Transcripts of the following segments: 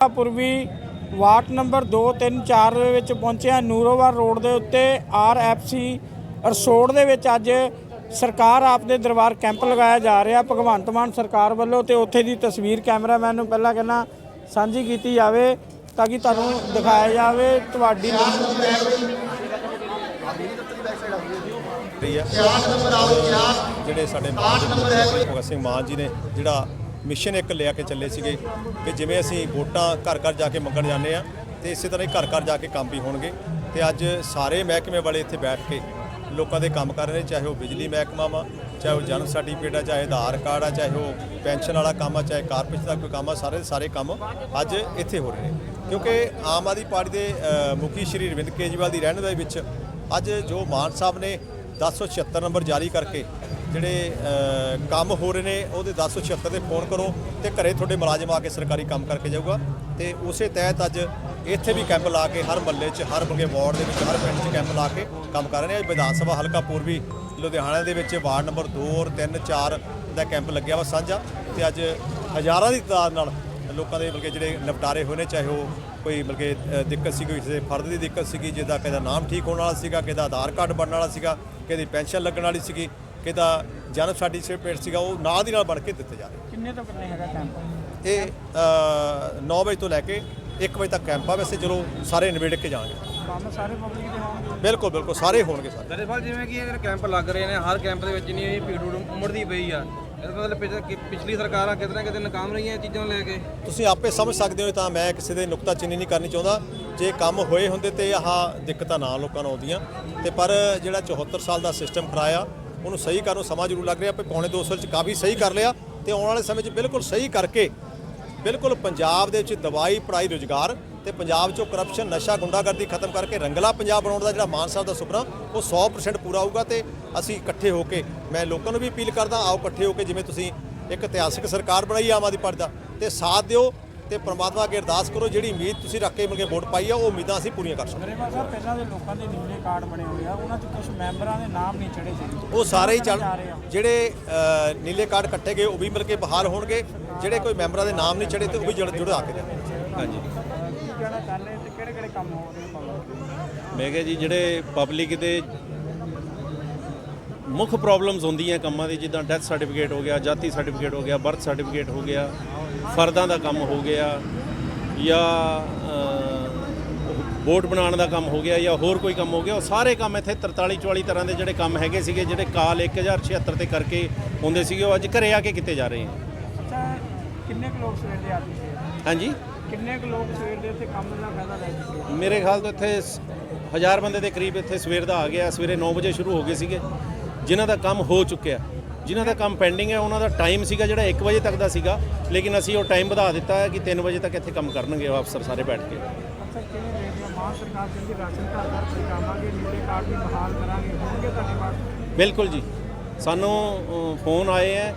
ਪੂਰਬੀ ward number 2 3 4 ਦੇ ਵਿੱਚ ਪਹੁੰਚਿਆ ਨੂਰੋਵਾਰ ਰੋਡ ਦੇ ਉੱਤੇ ਆਰਐਫਸੀ ਰਸੋੜ ਦੇ ਵਿੱਚ ਅੱਜ ਸਰਕਾਰ ਆਪ ਦੇ ਦਰਬਾਰ ਕੈਂਪ ਲਗਾਇਆ ਜਾ ਰਿਹਾ। ਭਗਵੰਤ ਮਾਨ ਸਰਕਾਰ ਵੱਲੋਂ ਤੇ ਉੱਥੇ ਦੀ ਤਸਵੀਰ ਕੈਮਰਾਮੈਨ ਨੂੰ ਪਹਿਲਾਂ ਕਹਿੰਦਾ ਸਾਂਝੀ ਕੀਤੀ ਜਾਵੇ ਤਾਂ ਕਿ ਤੁਹਾਨੂੰ ਦਿਖਾਇਆ ਜਾਵੇ ਤੁਹਾਡੀ ਜਿਹੜੇ ਸਾਡੇ ਭਗਤ ਸਿੰਘ ਮਾਨ ਜੀ ਨੇ ਜਿਹੜਾ ਮਿਸ਼ਨ ਇੱਕ ਲਿਆ ਕੇ ਚੱਲੇ ਸੀਗੇ ਕਿ ਜਿਵੇਂ ਅਸੀਂ ਵੋਟਾਂ ਘਰ ਘਰ ਜਾ ਕੇ ਮੰਗਣ ਜਾਂਦੇ ਆ ਤੇ ਇਸੇ ਤਰ੍ਹਾਂ ਹੀ ਘਰ ਘਰ ਜਾ ਕੇ ਕੰਮ ਵੀ ਹੋਣਗੇ ਤੇ ਅੱਜ ਸਾਰੇ ਮਹਿਕਮੇ ਵਾਲੇ ਇੱਥੇ ਬੈਠ ਕੇ ਲੋਕਾਂ ਦੇ ਕੰਮ ਕਰ ਰਹੇ ਨੇ, ਚਾਹੇ ਉਹ ਬਿਜਲੀ ਮਹਿਕਮਾ ਵਾ, ਚਾਹੇ ਉਹ ਜਨਮ ਸਰਟੀਫਿਕੇਟ ਆ, ਚਾਹੇ ਆਧਾਰ ਕਾਰਡ ਆ, ਚਾਹੇ ਉਹ ਪੈਨਸ਼ਨ ਵਾਲਾ ਕੰਮ ਆ, ਚਾਹੇ ਕਾਰਪੋਰੇਸ਼ਨ ਦਾ ਕੋਈ ਕੰਮ ਆ, ਸਾਰੇ ਸਾਰੇ ਕੰਮ ਅੱਜ ਇੱਥੇ ਹੋ ਰਹੇ ਨੇ। ਕਿਉਂਕਿ ਆਮ ਆਦਮੀ ਪਾਰਟੀ ਦੇ ਮੁਖੀ ਸ਼੍ਰੀ ਅਰਵਿੰਦ ਕੇਜਰੀਵਾਲ ਦੀ ਰਹਿਨੁਮਾਈ ਵਿੱਚ ਅੱਜ ਜੋ ਮਾਨ ਸਾਹਿਬ ਨੇ 1076 ਨੰਬਰ ਜਾਰੀ ਕਰਕੇ ਜਿਹੜੇ ਕੰਮ ਹੋ ਰਹੇ ਨੇ ਉਹਦੇ 1076 ਤੇ ਫੋਨ ਕਰੋ ਤੇ ਘਰੇ ਤੁਹਾਡੇ ਮੁਲਾਜ਼ਮ ਆ ਕੇ ਸਰਕਾਰੀ ਕੰਮ ਕਰਕੇ ਜਾਊਗਾ। ਤੇ ਉਸੇ ਤਹਿਤ ਅੱਜ ਇੱਥੇ ਵੀ ਕੈਂਪ ਲਾ ਕੇ ਹਰ ਮਹੱਲੇ 'ਚ ਹਰ ਬਗੇ ਵਾਰਡ ਦੇ ਵਿੱਚ ਹਰ ਪਿੰਡ 'ਚ ਕੈਂਪ ਲਾ ਕੇ ਕੰਮ ਕਰ ਰਹੇ ਨੇ। ਅੱਜ ਵਿਧਾਨ ਸਭਾ ਹਲਕਾ ਪੂਰਬੀ ਲੁਧਿਆਣਾ ਦੇ ਵਿੱਚ ਵਾਰਡ ਨੰਬਰ 2 ਔਰ 3 4 ਦਾ ਕੈਂਪ ਲੱਗਿਆ ਵਾ ਸਾਂਝਾ। ਤੇ ਅੱਜ ਹਜ਼ਾਰਾਂ ਦੀ ਤਾਦਾਦ ਨਾਲ ਲੋਕਾਂ ਦੇ ਬਲਕਿ ਜਿਹੜੇ ਨਿਪਟਾਰੇ ਹੋਏ ਨੇ ਚਾਹੇ ਉਹ ਕੋਈ ਬਲਕਿ ਅ, ਦਿੱਕਤ ਸੀ ਕੋਈ ਕਿਸੇ ਫਰਦ ਦੀ ਦਿੱਕਤ ਸੀਗੀ ਜਿਹਦਾ ਕਿਹਦਾ ਨਾਮ ਠੀਕ ਹੋਣ ਵਾਲਾ ਸੀਗਾ ਕਿਹਦਾ ਆਧਾਰ ਕਾਰਡ ਬਣਨ ਵਾਲਾ ਸੀਗਾ ਕਿਹਦੀ ਪੈਨਸ਼ਨ ਲੱਗਣ ਵਾਲੀ ਸੀਗੀ। ਕਿਹਦਾ ਜਨਮ ਸਰਟੀਫਿਕੇਟ ਸੀਗਾ ਉਹ ਨਾਲ ਦੀ ਨਾਲ ਬਣ ਕੇ ਦਿੱਤੇ ਜਾ ਰਹੇ। ਕਿੰਨੇ ਤੋਂ ਕਿੰਨੇ ਹੈਗਾ ਕੈਂਪ ਇਹ ਅ, 9 ਵਜੇ ਤੋਂ ਲੈ ਕੇ 1 ਵਜੇ ਤੱਕ ਕੈਂਪ ਆ। ਵੈਸੇ ਚਲੋ ਸਾਰੇ ਨਿਬੇੜ ਕੇ ਜਾਣਗੇ। ਕੰਮ ਸਾਰੇ ਪਬਲਿਕ ਦੇ ਹੋਣਗੇ? ਬਿਲਕੁਲ ਬਿਲਕੁਲ ਸਾਰੇ ਹੋਣਗੇ ਸਾਰੇ। ਦਰਅਸਲ ਜਿਵੇਂ ਕਿ ਇਹ ਕੈਂਪ ਲੱਗ ਰਹੇ ਨੇ ਹਰ ਕੈਂਪ ਦੇ ਵਿੱਚ ਜਿੰਨੀ ਇਹ ਭੀੜ ਉਮੜਦੀ ਪਈ ਆ ਇਹਦਾ ਮਤਲਬ ਪਿਛਲੀ ਸਰਕਾਰਾਂ ਕਿਤੇ ਨਾ ਕਿਤੇ ਨਾਕਾਮ ਰਹੀਆਂ ਇਹ ਚੀਜ਼ਾਂ ਲੈ ਕੇ। ਤੁਸੀਂ ਆਪੇ ਸਮਝ ਸਕਦੇ ਹੋ ਤਾਂ ਮੈਂ ਕਿਸੇ ਦੇ ਨੁਕਤਾਚੀਨੀ ਨਹੀਂ ਕਰਨੀ ਚਾਹੁੰਦਾ। ਜੇ ਕੰਮ ਹੋਏ ਹੁੰਦੇ ਤੇ ਆਹ ਦਿੱਕਤਾਂ ਨਾ ਲੋਕਾਂ ਨੂੰ ਆਉਂਦੀਆਂ। ਤੇ ਪਰ ਜਿਹੜਾ 74 ਸਾਲ ਦਾ ਸਿਸਟਮ ਕਰਾਇਆ ਉਹਨੂੰ ਸਹੀ ਕਰਨ ਨੂੰ ਸਮਾਂ ਜ਼ਰੂਰ ਲੱਗ ਰਿਹਾ ਪਰ ਪੌਣੇ 200 ਚ ਕਾਫੀ ਸਹੀ ਕਰ ਲਿਆ ਤੇ ਆਉਣ ਵਾਲੇ ਸਮੇਂ 'ਚ ਬਿਲਕੁਲ ਸਹੀ ਕਰਕੇ ਬਿਲਕੁਲ ਪੰਜਾਬ ਦੇ ਵਿੱਚ ਦਵਾਈ ਪੜਾਈ ਰੁਜ਼ਗਾਰ ਤੇ ਪੰਜਾਬ 'ਚੋਂ ਕਰਪਸ਼ਨ ਨਸ਼ਾ, ਗੁੰਡਾਗਰਦੀ ਖਤਮ ਕਰਕੇ ਰੰਗਲਾ ਪੰਜਾਬ ਬਣਾਉਣ ਦਾ ਜਿਹੜਾ ਮਾਨ ਸਾਹਿਬ ਦਾ ਸੁਪਨਾ, ਉਹ 100% ਪੂਰਾ ਹੋਊਗਾ ਤੇ ਅਸੀਂ ਇਕੱਠੇ ਹੋ ਕੇ ਮੈਂ ਲੋਕਾਂ ਨੂੰ ਵੀ ਅਪੀਲ ਕਰਦਾ, ਆਓ ਇਕੱਠੇ ਹੋ ਕੇ ਜਿਵੇਂ ਤੁਸੀਂ ਇੱਕ ਇਤਿਹਾਸਿਕ ਸਰਕਾਰ ਬਣਾਈ ਆਮ ਆਦਮੀ ਪਾਰਟੀ ਦਾ ਤੇ ਸਾਥ ਦਿਓ। ਤੇ ਪ੍ਰਮਾਤਮਾ ਅੱਗੇ ਅਰਦਾਸ ਕਰੋ ਜਿਹੜੀ ਉਮੀਦ ਤੁਸੀਂ ਰੱਖ ਕੇ ਮਿਲ ਕੇ ਵੋਟ ਪਾਈ ਆ ਉਹ ਉਮੀਦਾਂ ਅਸੀਂ ਪੂਰੀਆਂ ਕਰ ਸਕੀਏ। ਗਰੇਵਾਲ ਸਾਹਿਬ ਪਹਿਲਾਂ ਦੇ ਲੋਕਾਂ ਦੇ ਨੀਲੇ ਕਾਰਡ ਬਣੇ ਹੋਏ ਆ ਉਹਨਾਂ 'ਚ ਕੁਝ ਮੈਂਬਰਾਂ ਦੇ ਨਾਮ ਨਹੀਂ ਚੜੇ ਸੀ। ਉਹ ਸਾਰੇ ਹੀ ਆ। ਜਿਹੜੇ ਨੀਲੇ ਕਾਰਡ ਕੱਟੇ ਗਏ ਉਹ ਵੀ ਮਿਲ ਕੇ ਬਹਾਲ ਹੋਣਗੇ। ਜਿਹੜੇ ਕੋਈ ਮੈਂਬਰਾਂ ਦੇ ਨਾਮ ਨਹੀਂ ਚੜੇ ਤੇ ਉਹ ਵੀ ਜੁੜ ਜੁੜਾ ਕੇ ਹਾਂਜੀ। ਕੀ ਕਹਿਣਾ ਚਾਹੁੰਦੇ ਤੇ ਕਿਹੜੇ ਕਿਹੜੇ ਕੰਮ ਹੋ ਰਹੇ ਮੈਂ ਕਿਹਾ ਜੀ ਜਿਹੜੇ ਪਬਲਿਕ ਦੇ ਮੁੱਖ ਪ੍ਰੋਬਲਮਸ ਹੁੰਦੀਆਂ ਕੰਮਾਂ ਦੀ ਜਿੱਦਾਂ ਡੈਥ ਸਰਟੀਫਿਕੇਟ ਹੋ ਗਿਆ ਜਾਤੀ ਸਰਟੀਫਿਕੇਟ ਹੋ ਗਿਆ ਬਰਥ ਸਰਟੀਫਿਕੇਟ ਹੋ ਗਿਆ ਫਰਦਾਂ ਦਾ ਕੰਮ ਹੋ ਗਿਆ ਜਾਂ ਵੋਟ ਬਣਾਉਣ ਦਾ ਕੰਮ ਹੋ ਗਿਆ ਜਾਂ ਹੋਰ ਕੋਈ ਕੰਮ ਹੋ ਗਿਆ ਉਹ ਸਾਰੇ ਕੰਮ ਇੱਥੇ 43 44 ਤਰ੍ਹਾਂ ਦੇ ਜਿਹੜੇ ਕੰਮ ਹੈਗੇ ਸੀਗੇ ਜਿਹੜੇ ਕਾਲ 1076 ਤੇ ਕਰਕੇ ਹੁੰਦੇ ਸੀਗੇ ਉਹ ਅੱਜ ਘਰੇ ਆ ਕੇ ਕੀਤੇ ਜਾ ਰਹੇ ਹਨ ਅੱਛਾ ਕਿੰਨੇ ਕੁ ਲੋਕ ਸਵੇਰ ਦੇ ਆਦੇ ਸੀ ਹਾਂਜੀ? ਕਿੰਨੇ ਕੁ ਲੋਕ ਸਵੇਰ ਦੇ ਇੱਥੇ ਕੰਮ ਦਾ ਫਾਇਦਾ ਲੈ ਚੁੱਕੇ ਆ? ਮੇਰੇ ਖਿਆਲ ਤੋਂ ਇੱਥੇ ਹਜ਼ਾਰ ਬੰਦੇ ਦੇ ਕਰੀਬ ਇੱਥੇ ਸਵੇਰ ਦਾ ਆ ਗਿਆ ਸਵੇਰੇ 9 ਵਜੇ ਸ਼ੁਰੂ ਹੋ ਗਏ ਸੀਗੇ ਜਿਨ੍ਹਾਂ ਦਾ ਕੰਮ ਹੋ ਚੁੱਕਿਆ। ਜਿਨ੍ਹਾਂ ਦਾ ਕੰਮ ਪੈਂਡਿੰਗ ਹੈ ਉਹਨਾਂ ਦਾ ਟਾਈਮ ਸੀਗਾ ਜਿਹੜਾ 1 ਵਜੇ ਤੱਕ ਦਾ ਸੀਗਾ। ਲੇਕਿਨ ਅਸੀਂ ਉਹ ਟਾਈਮ ਵਧਾ ਦਿੱਤਾ ਹੈ ਕਿ 3 ਵਜੇ ਤੱਕ ਇੱਥੇ ਕੰਮ ਕਰਨਗੇ ਉਹ ਅਫਸਰ ਸਾਰੇ ਬੈਠ ਕੇ। ਅੱਛਾ ਕਿਵੇਂ ਦੇਖਦੇ ਹੋ ਮਾਨ ਸਰਕਾਰ ਕਹਿੰਦੀ ਰਾਸ਼ਨ ਘਰ ਘਰ ਪਹੁੰਚਾਵਾਂਗੇ ਨੀਲੇ ਕਾਰਡ ਵੀ ਬਹਾਲ ਕਰਾਂਗੇ ਹੋਣਗੇ ਤੁਹਾਡੇ ਪਾਸ? ਬਿਲਕੁਲ ਜੀ। ਸਾਨੂੰ ਫੋਨ ਆਏ ਹੈ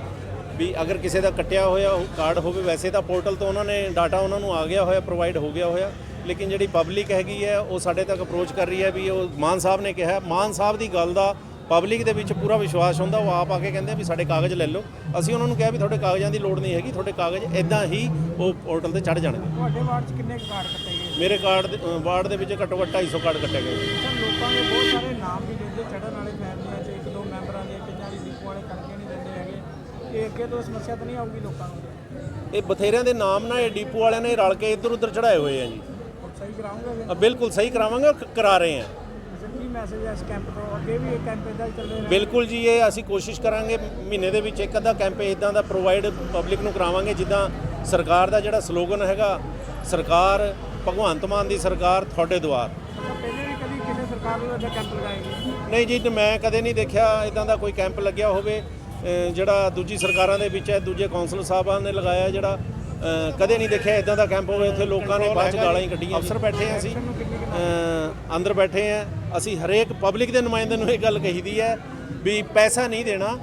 ਵੀ ਅਗਰ ਕਿਸੇ ਦਾ ਕੱਟਿਆ ਹੋਇਆ ਕਾਰਡ ਹੋਵੇ ਵੈਸੇ ਤਾਂ ਪੋਰਟਲ ਤੋਂ ਉਹਨਾਂ ਨੇ ਡਾਟਾ ਉਹਨਾਂ ਨੂੰ ਆ ਗਿਆ ਹੋਇਆ ਪ੍ਰੋਵਾਈਡ ਹੋ ਗਿਆ ਹੋਇਆ। ਲੇਕਿਨ ਜਿਹੜੀ ਪਬਲਿਕ ਹੈਗੀ ਹੈ ਉਹ ਸਾਡੇ ਤੱਕ ਅਪਰੋਚ ਕਰ ਰਹੀ ਹੈ ਵੀ ਉਹ ਮਾਨ ਸਾਹਿਬ ਨੇ ਕਿਹਾ। ਮਾਨ ਸਾਹਿਬ ਦੀ ਗੱਲ ਦਾ ਪਬਲਿਕ ਦੇ ਵਿੱਚ ਪੂਰਾ ਵਿਸ਼ਵਾਸ ਹੁੰਦਾ ਉਹ ਆਪ ਆ ਕੇ ਕਹਿੰਦੇ ਵੀ ਸਾਡੇ ਕਾਗਜ਼ ਲੈ ਲਓ। ਅਸੀਂ ਉਹਨਾਂ ਨੂੰ ਕਿਹਾ ਵੀ ਤੁਹਾਡੇ ਕਾਗਜ਼ਾਂ ਦੀ ਲੋੜ ਨਹੀਂ ਹੈਗੀ ਤੁਹਾਡੇ ਕਾਗਜ਼ ਇਦਾਂ ਹੀ ਉਹ ਪੋਰਟਲ ਤੇ ਚੜ ਜਾਣਗੇ। ਤੁਹਾਡੇ ਵਾਰਡ 'ਚ ਕਿੰਨੇ ਕਾਰਡ ਕੱਟੇ ਗਏ? ਮੇਰੇ ਕਾਰਡ ਦੇ- ਅ, ਵਾਰਡ ਦੇ ਵਿੱਚ ਘੱਟੋ ਘੱਟ 250 ਕਾਰਡ ਕੱਟੇ ਗਏ। ਲੋਕਾਂ ਦੇ ਬਹੁਤ ਸਾਰੇ ਨਾਮ ਵੀ ਦਿੰਦੇ ਚੜਨ ਵਾਲੇ ਫੈਮਲੀਆਂ 'ਚ ਇੱਕ ਦੋ ਮੈਂਬਰਾਂ ਦੇ ਕਈਆਂ ਦੀ ਡੀਪੋ ਵਾਲੇ ਕਰਕੇ ਨਹੀਂ ਦਿੰਦੇ ਹੈਗੇ। ਇਹ ਅੱਗੇ ਤੋਂ ਸਮੱਸਿਆ ਤਾਂ ਨਹੀਂ ਆਊਗੀ ਲੋਕਾਂ ਨੂੰ? ਇਹ ਬਥੇਰਿਆਂ ਦੇ ਨਾਮ ਨਾ ਇਹ ਡੀਪੂ ਵਾਲਿਆਂ ਨੇ ਰਲ ਕੇ ਇੱਧਰ ਉੱਧਰ ਚੜਾਏ ਹੋਏ ਆ ਜੀ। ਹੁਣ ਸਹੀ ਕਰਾਉਂਗੇ ਅ, ਬਿਲਕੁਲ ਸਹੀ ਕਰਾਵਾਂਗੇ ਔਰ ਕ- ਕਰਾ ਰਹੇ ਆ। ਮੈਸੇਜ ਹੈ ਇਸ ਕੈਂਪ ਤੋਂ ਅੱਗੇ ਵੀ ਇਹ ਕੈਂਪ ਇਦਾਂ ਹੀ ਚੱਲਦੇ ਰਹੇ ਬਿਲਕੁਲ ਜੀ ਇਹ ਅਸੀਂ ਕੋਸ਼ਿਸ਼ ਕਰਾਂਗੇ ਮਹੀਨੇ ਦੇ ਵਿੱਚ ਇੱਕ ਅੱਧਾ ਕੈਂਪ ਇਦਾਂ ਦਾ ਪ੍ਰੋਵਾਈਡ ਪਬਲਿਕ ਨੂੰ ਕਰਾਵਾਂਗੇ ਜਿੱਦਾਂ ਸਰਕਾਰ ਦਾ ਜਿਹੜਾ ਸਲੋਗਨ ਹੈਗਾ ਸਰਕਾਰ ਭਗਵੰਤ ਮਾਨ ਦੀ ਸਰਕਾਰ ਤੁਹਾਡੇ ਦੁਆਰ ਪਹਿਲੇ ਵੀ ਕਦੀ ਕਿਸੇ ਸਰਕਾਰ ਨੂੰ ਇਹਦਾ ਕੈਂਪ ਲਗਾਏਗੀ ਨਹੀਂ ਜੀ ਮੈਂ ਕਦੇ ਨਹੀਂ ਦੇਖਿਆ ਇਦਾਂ ਦਾ ਕੋਈ ਕੈਂਪ ਲੱਗਿਆ ਹੋਵੇ ਜਿਹੜਾ ਦੂਜੀ ਸਰਕਾਰਾਂ ਦੇ ਵਿੱਚ ਹੈ ਦੂਜੇ ਕੌਂਸਲ ਸਾਹਿਬਾਨ ਨੇ ਲਗਾਇਆ ਜਿਹੜਾ ਕਦੇ ਨਹੀਂ ਦੇਖਿਆ ਇਦਾਂ ਦਾ ਕੈਂਪ ਹੋਵੇ ਇੱਥੇ ਲੋਕਾਂ ਨੇ ਬਾਅਦ ਚ ਗਾਲਾਂ ਹੀ ਕੱਢੀਆਂ ਅਫਸਰ ਬੈਠੇ ਆ ਅਸੀਂ। ਅ, ਅੰਦਰ ਬੈਠੇ ਆ। ਅਸੀਂ ਹਰੇਕ ਪਬਲਿਕ ਦੇ ਨੁਮਾਇੰਦੇ ਨੂੰ ਇਹ ਗੱਲ ਕਹੀਦੀ ਹੈ ਵੀ ਪੈਸਾ ਨਹੀਂ ਦੇਣਾ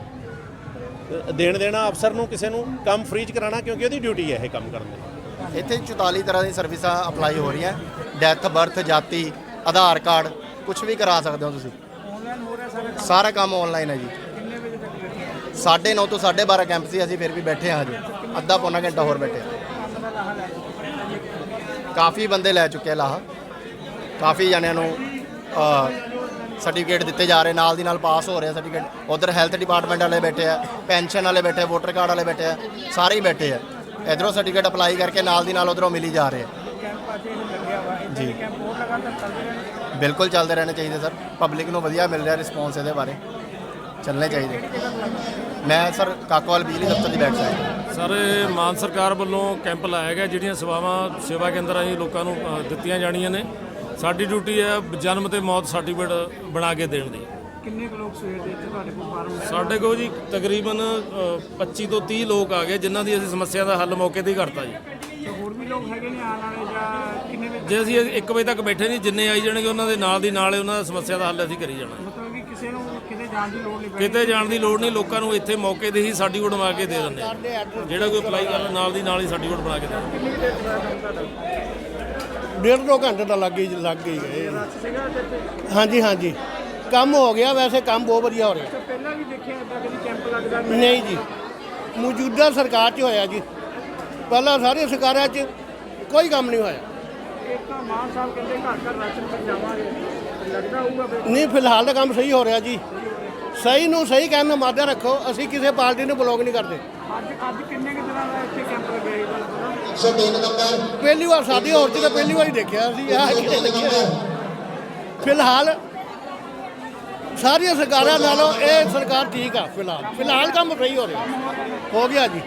ਦੇਣ ਦੇਣਾ ਅਫਸਰ ਨੂੰ ਕਿਸੇ ਨੂੰ ਕੰਮ ਫ੍ਰੀ ਚ ਕਰਾਉਣਾ ਕਿਉਂਕਿ ਉਹਦੀ ਡਿਊਟੀ ਹੈ ਇਹ ਕੰਮ ਕਰਨ ਦੀ। ਇੱਥੇ 44 ਤਰ੍ਹਾਂ ਦੀ ਸਰਵਿਸਾਂ ਅਪਲਾਈ ਹੋ ਰਹੀਆਂ। ਡੈਥ ਬਰਥ ਜਾਤੀ ਆਧਾਰ ਕਾਰਡ ਕੁਝ ਵੀ ਕਰਾ ਸਕਦੇ ਹੋ ਤੁਸੀਂ। ਆਨਲਾਈਨ ਹੋ ਰਿਹਾ ਸਾਰਾ ਕੰਮ? ਸਾਰਾ ਕੰਮ ਆਨਲਾਈਨ ਹੈ ਜੀ। ਕਿੰਨੇ ਵਜੇ ਤੱਕ ਬੈਠੇ 9:30 ਤੋਂ 12:30 ਕੈਂਪ ਸੀ ਅਸੀਂ ਫਿਰ ਵੀ ਬੈਠੇ ਹਾਂ ਹਜੇ। ਅੱਧਾ ਪੌਣਾ ਘੰਟਾ ਹੋਰ ਬੈਠੇ ਕਾਫੀ ਬੰਦੇ ਲੈ ਚੁੱਕੇ ਆ ਲਾਹਾ। ਕਾਫੀ ਜਣਿਆਂ ਨੂੰ ਸਰਟੀਫਿਕੇਟ ਦਿੱਤੇ ਜਾ ਰਹੇ, ਨਾਲ ਦੀ ਨਾਲ ਪਾਸ ਹੋ ਰਿਹਾ ਸਰਟੀਫਿਕੇਟ ਉਧਰ ਹੈਲਥ ਡਿਪਾਰਟਮੈਂਟ ਵਾਲੇ ਬੈਠੇ ਆ ਪੈਨਸ਼ਨ ਵਾਲੇ ਬੈਠੇ ਵੋਟਰ ਕਾਰਡ ਵਾਲੇ ਬੈਠੇ ਆ, ਸਾਰੇ ਹੀ ਬੈਠੇ ਆ। ਇਧਰੋਂ ਸਰਟੀਫਿਕੇਟ ਅਪਲਾਈ ਕਰਕੇ ਨਾਲ ਦੀ ਨਾਲ ਉਧਰੋਂ ਮਿਲੀ ਜਾ ਰਹੇ ਜੀ। ਬਿਲਕੁਲ ਚੱਲਦੇ ਰਹਿਣੇ ਚਾਹੀਦੇ ਸਰ ਪਬਲਿਕ ਨੂੰ ਵਧੀਆ ਮਿਲ ਰਿਹਾ ਰਿਸਪੌਂਸ ਇਹਦੇ ਬਾਰੇ। ਚੱਲਣੇ ਚਾਹੀਦੇ। ਮੈਂ ਸਰ ਕਾਕੋਵਾਲ ਬਿਜਲੀ ਦਫ਼ਤਰ ਦੀ ਬੈਕ ਸਾਈਡ ਸਰ ਇਹ ਮਾਨ ਸਰਕਾਰ ਵੱਲੋਂ ਕੈਂਪ ਲਾਇਆ ਗਿਆ ਜਿਹੜੀਆਂ ਸੇਵਾਵਾਂ ਸੇਵਾ ਕੇਂਦਰ ਰਾਹੀਂ ਲੋਕਾਂ ਨੂੰ ਅ, ਦਿੱਤੀਆਂ ਜਾਣੀਆਂ ਨੇ। ਸਾਡੀ ਡਿਊਟੀ ਹੈ ਜਨਮ ਤੇ ਮੌਤ ਸਰਟੀਫਿਕੇਟ ਬਣਾ ਕੇ ਦੇਣ ਦੀ। ਕਿੰਨੇ ਕੁ ਲੋਕ ਸਵੇਰ ਦੇ ਇੱਥੇ ਤੁਹਾਡੇ ਕੋਲ ਫਾਰਮ ਲੈ ਸਾਡੇ ਕੋਲ ਜੀ ਤਕਰੀਬਨ ਅ, 25 ਤੋਂ 30 ਲੋਕ ਆ ਗਏ ਜਿਨ੍ਹਾਂ ਦੀ ਅਸੀਂ ਸਮੱਸਿਆ ਦਾ ਹੱਲ ਮੌਕੇ ਤੇ ਹੀ ਕਰਤਾ ਜੀ। ਤੇ ਹੋਰ ਵੀ ਲੋਕ ਹੈਗੇ ਨੇ ਆਉਣ ਵਾਲੇ ਜਾਂ ਕਿੰਨੇ ਵਿੱਚ ਜੇ ਅਸੀਂ 1 ਵਜੇ ਤੱਕ ਬੈਠੇ ਨਹੀਂ ਜਿੰਨੇ ਆਈ ਜਾਣਗੇ ਉਹਨਾਂ ਦੇ ਨਾਲ ਦੀ ਨਾਲ ਹੀ ਉਹਨਾਂ ਦਾ ਸਮੱਸਿਆ ਦਾ ਹੱਲ ਅਸੀਂ ਕਰੀ ਜਾਣਾ। ਕਿਤੇ ਜਾਣ ਦੀ ਲੋੜ ਨਹੀਂ ਲੋਕਾਂ ਨੂੰ ਇੱਥੇ ਮੌਕੇ ਤੇ ਹੀ ਸਰਟੀਫਿਕੇਟ ਬਣਾ ਕੇ ਦੇ ਦਿੰਦੇ ਆ। ਜਿਹੜਾ ਕੋਈ ਅਪਲਾਈ ਕਰਦਾ ਨਾਲ ਦੀ ਨਾਲ ਹੀ ਸਰਟੀਫਿਕੇਟ ਬਣਾ ਕੇ ਦੇ ਦਿੰਦੇ ਡੇਢ ਦੋ ਘੰਟੇ ਤਾਂ ਲੱਗ ਹੀ ਲੱਗ ਹੀ ਗਏ। ਹਾਂਜੀ ਹਾਂਜੀ। ਕੰਮ ਹੋ ਗਿਆ ਵੈਸੇ ਕੰਮ ਬਹੁਤ ਵਧੀਆ ਹੋ ਰਿਹਾ। ਪਹਿਲਾਂ ਵੀ ਦੇਖਿਆ ਇਦਾਂ ਕਦੀ ਕੈਂਪ ਲੱਗਦਾ ਨਹੀਂ? ਨਹੀਂ ਜੀ। ਮੌਜੂਦਾ ਸਰਕਾਰ 'ਚ ਹੋਇਆ ਜੀ। ਪਹਿਲਾਂ ਸਾਰੇ ਸਰਕਾਰਾਂ 'ਚ ਕੋਈ ਕੰਮ ਨਹੀਂ ਹੋਇਆ। ਇੱਕ ਤਾਂ ਮਾਨ ਸਾਹਿਬ ਕਹਿੰਦੇ ਘਰ ਘਰ ਰਾਸ਼ਨ ਪਹੁੰਚਾਵਾਂਗੇ ਲੱਗਦਾ ਹੋਊਗਾ ਫਿਰ। ਨਹੀਂ ਫਿਲਹਾਲ ਤਾਂ ਕੰਮ ਸਹੀ ਹੋ ਰਿਹਾ ਜੀ। ਸਹੀ ਨੂੰ ਸਹੀ ਕਹਿਣ ਦਾ ਮਾਧਿਅਮ ਰੱਖੋ ਅਸੀਂ ਕਿਸੇ ਪਾਰਟੀ ਨੂੰ ਬਲੌਕ ਨਹੀਂ ਕਰਦੇ। ਅੱਜ ਅੱਜ ਕਿੰਨੇ ਕੁ ਦਿਨਾਂ ਦਾ ਇੱਥੇ ਕੈਂਪ ਲੱਗਿਆ ਇਹ ਗੱਲ ਪਤਾ ਪਹਿਲੀ ਵਾਰ ਸਾਡੀ ਹੋਰ 'ਚ ਤਾਂ ਪਹਿਲੀ ਵਾਰ ਹੀ। ਦੇਖਿਆ। ਸੀ ਹੋਏ। ਫਿਲਹਾਲ ਸਾਰੀਆਂ ਸਰਕਾਰਾਂ ਨਾਲੋਂ ਇਹ ਸਰਕਾਰ ਠੀਕ ਆ ਫਿਲਹਾਲ। ਫਿਲਹਾਲ ਕੰਮ ਸਹੀ ਹੋ ਰਿਹਾ। ਹੋ ਗਿਆ ਜੀ।